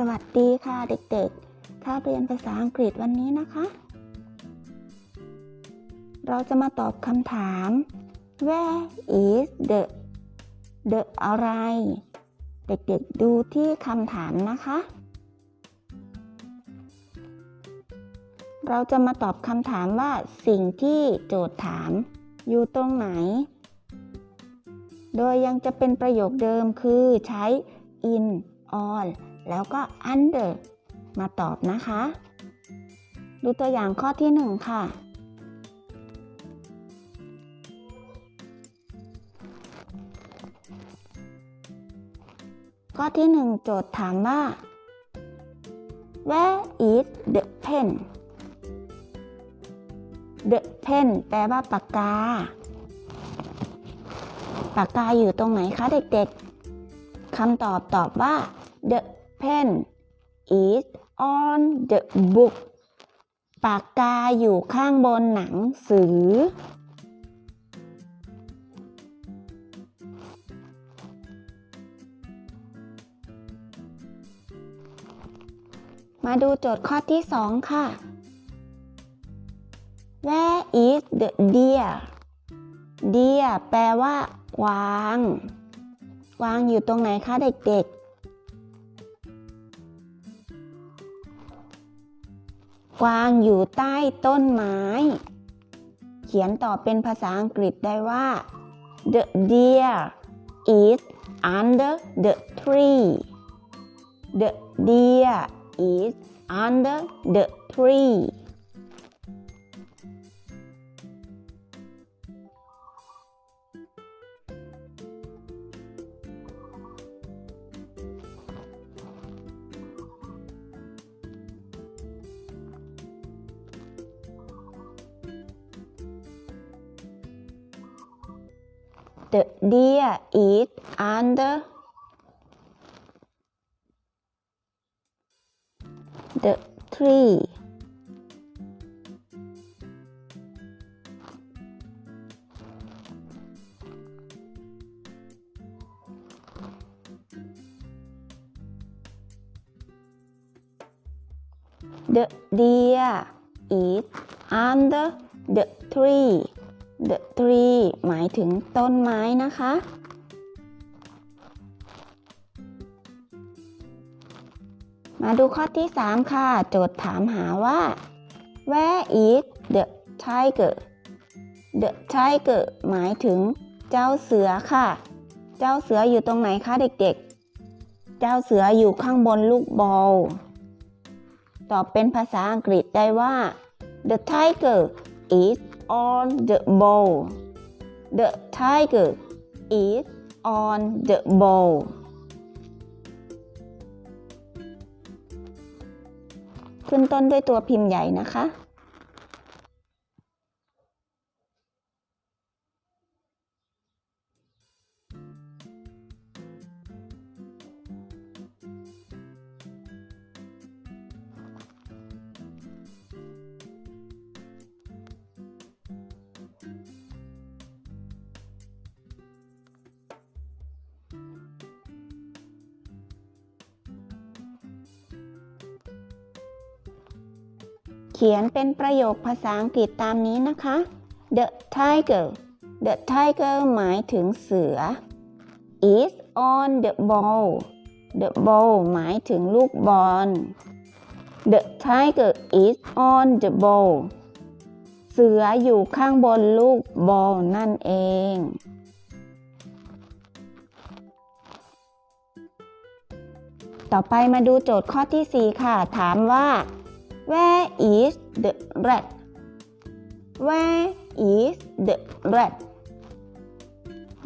สวัสดีค่ะเด็กๆค่าเรียนภาษาอังกฤษวันนี้นะคะ เราจะมาตอบคำถาม where is the the อะไร เด็กๆดูที่คำถามนะคะ เราจะมาตอบคำถามว่าสิ่งที่โจทย์ถาม อยู่ตรงไหน โดยยังจะเป็นประโยคเดิมคือใช้ in on แล้วก็ under มาตอบนะคะ ดูตัวอย่างข้อที่หนึ่งค่ะ ข้อที่หนึ่งโจทย์ถามว่า where is the pen the pen แปลว่าปากกา ปากกาอยู่ตรงไหนคะเด็กๆคำตอบตอบว่า the pen is on the book ปากกาอยู่ข้างบนหนังสือ มาดูโจทย์ข้อที่สองค่ะ Where is the deer deer แปลว่ากวาง กวางอยู่ตรงไหนคะเด็ก กวางอยู่ใต้ต้นไม้ เขียนต่อเป็นภาษาอังกฤษได้ว่า the deer is under the tree the deer is under the tree 'The deer is under the tree. 'The deer is under the tree the tree หมายถึงต้นไม้นะคะ มาดูข้อที่ 3 ค่ะ โจทย์ถามหาว่า where is the tiger the tiger หมายถึงเจ้าเสือค่ะ เจ้าเสืออยู่ตรงไหนคะเด็กๆ เจ้าเสืออยู่ข้างบนลูกบอล ตอบเป็นภาษาอังกฤษได้ว่า the tiger is on the ball the tiger is on the ball ขึ้นต้นด้วยตัวพิมพ์ใหญ่นะคะ เขียนเป็นประโยคภาษาอังกฤษตามนี้นะคะ The tiger The tiger หมายถึงเสือ is on the ball The ball หมายถึงลูกบอล The tiger is on the ball เสืออยู่ข้างบนลูกบอลนั่นเองต่อไปมาดูโจทย์ข้อที่ 4 ค่ะ ถามว่า Where is the rat Where is the rat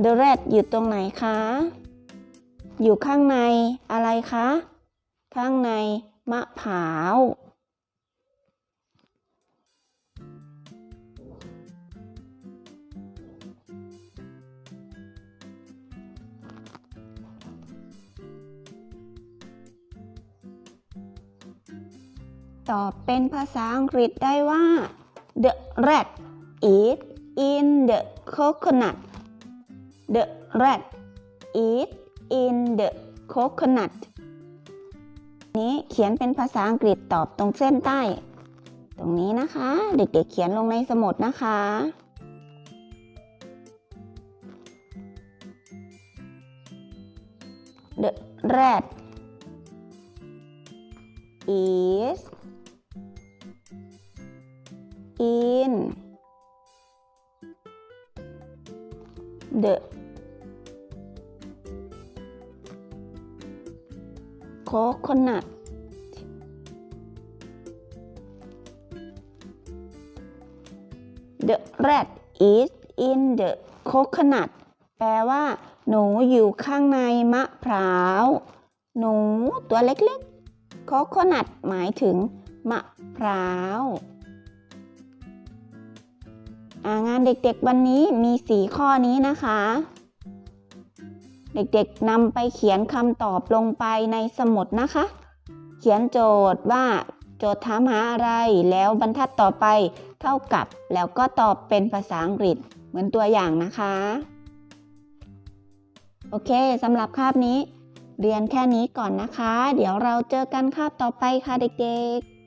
The rat อยู่ตรงไหนคะ อยู่ข้างในอะไรคะ ข้างในมะพร้าว ตอบเป็นภาษาอังกฤษได้ว่า the rat is in the coconut the rat is in the coconut นี้เขียนเป็นภาษาอังกฤษตอบตรงเส้นใต้ ตรงนี้นะคะ เด็กๆเขียนลงในสมุดนะคะ The rat is in the coconut The rat is in the coconut แปลว่า หนูอยู่ข้างในมะพร้าว หนูตัวเล็กๆ coconut หมายถึงมะพร้าว งานเด็กๆวันนี้มี4ข้อนี้นะคะ เด็กๆนำไปเขียนคำตอบลงไปในสมุดนะคะ เขียนโจทย์ว่าโจทย์ถามหาอะไรแล้วบรรทัดต่อไปเท่ากับ แล้วก็ตอบเป็นภาษาอังกฤษเหมือนตัวอย่างนะคะ โอเคสำหรับคาบนี้ เรียนแค่นี้ก่อนนะคะ เดี๋ยวเราเจอกันคาบต่อไปค่ะเด็กๆ